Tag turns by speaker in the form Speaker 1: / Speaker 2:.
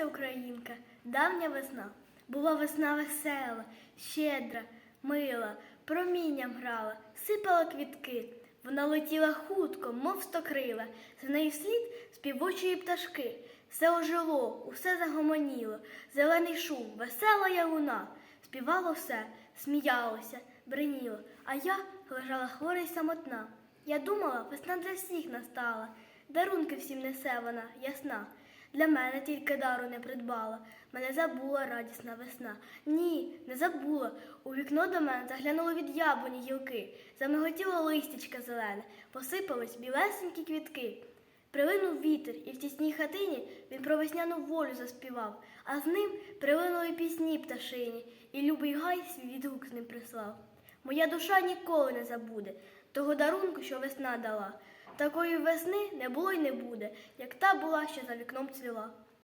Speaker 1: Сміялася українка, давня весна. Була весна весела, щедра, мила, промінням грала, сипала квітки. Вона летіла хутко, мов стокрила, за нею вслід співочої пташки. Все ожило, усе загомоніло, зелений шум, весела яруна. Співало все, сміялося, бриніло, а я лежала хвора й самотна. Я думала, весна для всіх настала, дарунки всім несе вона, ясна. Для мене тільки дару не придбала, мене забула радісна весна. Ні, не забула. У вікно до мене заглянуло від яблуні гілки, замиготіло листячка зелене, посипались білесенькі квітки. Прилинув вітер, і в тісній хатині він про весняну волю заспівав, а з ним прилинули пісні пташині, і любий гай свій відгук з ним прислав. Моя душа ніколи не забуде того дарунку, що весна дала. Такої весни не було й не буде, як та була, що за вікном цвіла.